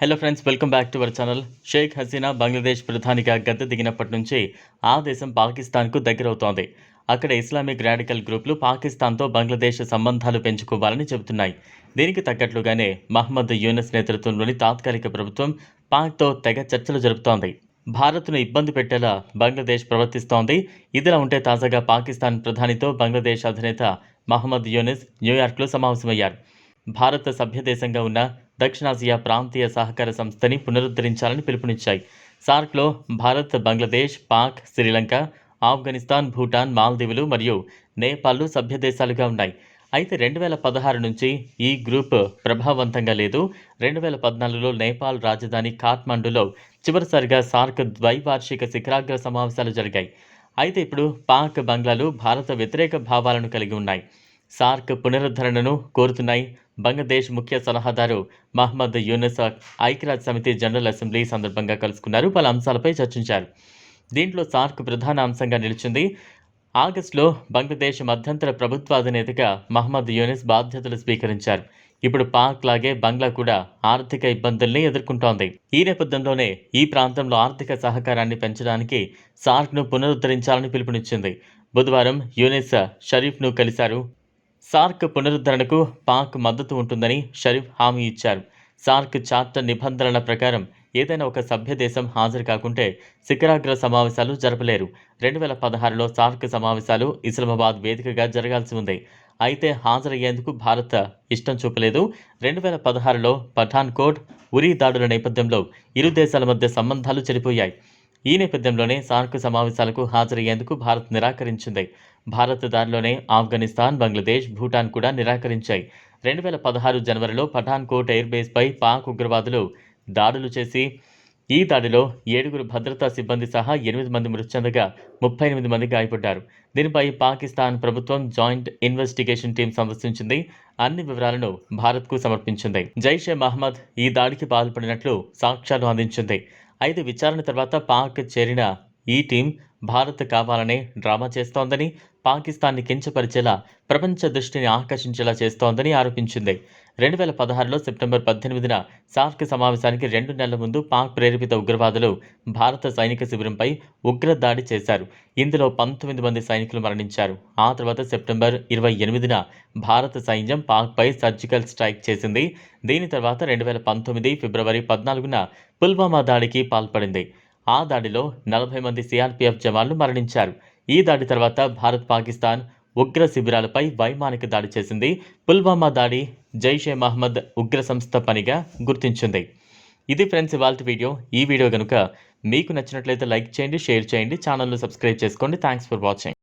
Hello friends welcome back to our channel Sheikh Hasina Bangladesh ప్రధానిగా గద్దె దిగినప్పటి నుంచి ఆ దేశం పాకిస్తాన్కు దగ్గరవుతోంది. అక్కడ ఇస్లామిక్ రాడికల్ గ్రూపులు పాకిస్తాన్తో బంగ్లాదేశ్ సంబంధాలు పెంచుకోవాలని చెబుతున్నాయి. దీనికి తగ్గట్లుగానే మహమ్మద్ యూనస్ నేతృత్వంలోని తాత్కాలిక ప్రభుత్వం పాక్తో తెగ చర్చలు జరుపుతోంది. భారత్ను ఇబ్బంది పెట్టేలా బంగ్లాదేశ్ ప్రవర్తిస్తోంది. ఇదిలా ఉంటే తాజాగా పాకిస్తాన్ ప్రధానితో బంగ్లాదేశ్ అధినేత మహమ్మద్ యూనిస్ న్యూయార్క్లో సమావేశమయ్యారు. భారత సభ్యదేశంగా ఉన్న దక్షిణాసియా ప్రాంతీయ సహకార సంస్థని పునరుద్ధరించాలని పిలుపునిచ్చాయి. సార్క్లో భారత్ బంగ్లాదేశ్ పాక్ శ్రీలంక ఆఫ్ఘనిస్తాన్ భూటాన్ మాల్దీవులు మరియు నేపాల్లు సభ్యదేశాలుగా ఉన్నాయి. అయితే రెండు వేల పదహారు నుంచి ఈ గ్రూప్ ప్రభావవంతంగా లేదు. రెండు వేల పద్నాలుగులో నేపాల్ రాజధాని కాఠ్మండులో చివరిసారిగా సార్క్ ద్వైవార్షిక శిఖరాగ్ర సమావేశాలు జరిగాయి. అయితే ఇప్పుడు పాక్ బంగ్లాలు భారత వ్యతిరేక భావాలను కలిగి ఉన్నాయి. సార్క్ పునరుద్ధరణను కోరుతున్నాయి. బంగ్లాదేశ్ ముఖ్య సలహాదారు మహమ్మద్ యూనస్ ఐక్యరాజ్య సమితి జనరల్ అసెంబ్లీ సందర్భంగా కలుసుకున్నారు. పలు అంశాలపై చర్చించారు. దీంట్లో సార్క్ ప్రధాన అంశంగా నిలిచింది. ఆగస్టులో బంగ్లాదేశ్ మధ్యంతర ప్రభుత్వాధినేతగా మహమ్మద్ యూనిస్ బాధ్యతలు స్వీకరించారు. ఇప్పుడు పాక్ లాగే బంగ్లా కూడా ఆర్థిక ఇబ్బందుల్ని ఎదుర్కొంటోంది. ఈ నేపథ్యంలోనే ఈ ప్రాంతంలో ఆర్థిక సహకారాన్ని పెంచడానికి సార్క్ను పునరుద్ధరించాలని పిలుపునిచ్చింది. బుధవారం యూనిస్ షరీఫ్ను కలిశారు. సార్క్ పునరుద్ధరణకు పాక్ మద్దతు ఉంటుందని షరీఫ్ హామీ ఇచ్చారు. సార్క్ చార్టర్ నిబంధనల ప్రకారం ఏదైనా ఒక సభ్య దేశం హాజరు కాకుంటే శిఖరాగ్ర సమావేశాలు జరపలేరు. రెండు వేల పదహారులో సార్క్ సమావేశాలు ఇస్లామాబాద్ వేదికగా జరగాల్సి ఉంది. అయితే హాజరయ్యేందుకు భారత్ ఇష్టం చూపలేదు. రెండు వేల పదహారులో పఠాన్కోట్ ఉరి దాడుల నేపథ్యంలో ఇరు దేశాల మధ్య సంబంధాలు చెడిపోయాయి. ఈ నేపథ్యంలోనే సార్క్ సమావేశాలకు హాజరయ్యేందుకు భారత్ నిరాకరించింది. భారత్ దారిలోనే ఆఫ్ఘనిస్తాన్ బంగ్లాదేశ్ భూటాన్ కూడా నిరాకరించాయి. రెండు వేల పదహారు జనవరిలో పఠాన్కోట్ ఎయిర్ బేస్పై పాక్ ఉగ్రవాదులు దాడులు చేసి ఈ దాడిలో ఏడుగురు భద్రతా సిబ్బంది సహా ఎనిమిది మంది మృతి చెందగా ముప్పై ఎనిమిది మంది గాయపడ్డారు. దీనిపై పాకిస్తాన్ ప్రభుత్వం జాయింట్ ఇన్వెస్టిగేషన్ టీం సందర్శించింది. అన్ని వివరాలను భారత్కు సమర్పించింది. జైషే మహమ్మద్ ఈ దాడికి పాల్పడినట్లు సాక్ష్యాలు అందించింది. అయితే విచారణ తర్వాత పాక్ చేరిన ఈ టీం భారత్ కావాలనే డ్రామా చేస్తోందని పాకిస్తాన్ని కించపరిచేలా ప్రపంచ దృష్టిని ఆకర్షించేలా చేస్తోందని ఆరోపించింది. రెండు వేల పదహారులో సెప్టెంబర్ పద్దెనిమిదిన సార్క్ సమావేశానికి రెండు నెలల ముందు పాక్ ప్రేరేపిత ఉగ్రవాదులు భారత సైనిక శిబిరంపై ఉగ్ర దాడి చేశారు. ఇందులో పంతొమ్మిది మంది సైనికులు మరణించారు. ఆ తర్వాత సెప్టెంబర్ ఇరవై ఎనిమిదిన భారత సైన్యం పాక్పై సర్జికల్ స్ట్రైక్ చేసింది. దీని తర్వాత రెండు వేల పంతొమ్మిది ఫిబ్రవరి పద్నాలుగున పుల్వామా దాడికి పాల్పడింది. ఆ దాడిలో నలభై మంది సిఆర్పిఎఫ్ జవాన్లు మరణించారు. ఈ దాడి తర్వాత భారత్ పాకిస్తాన్ ఉగ్ర శిబిరాలపై వైమానిక దాడి చేసింది. పుల్వామా దాడి జైషే మహమ్మద్ ఉగ్ర సంస్థ పనిగా గుర్తించింది. ఇది ఫ్రెండ్స్ ఇవాళ వీడియో. ఈ వీడియో కనుక మీకు నచ్చినట్లయితే లైక్ చేయండి షేర్ చేయండి ఛానల్ను సబ్స్క్రైబ్ చేసుకోండి. Thanks for watching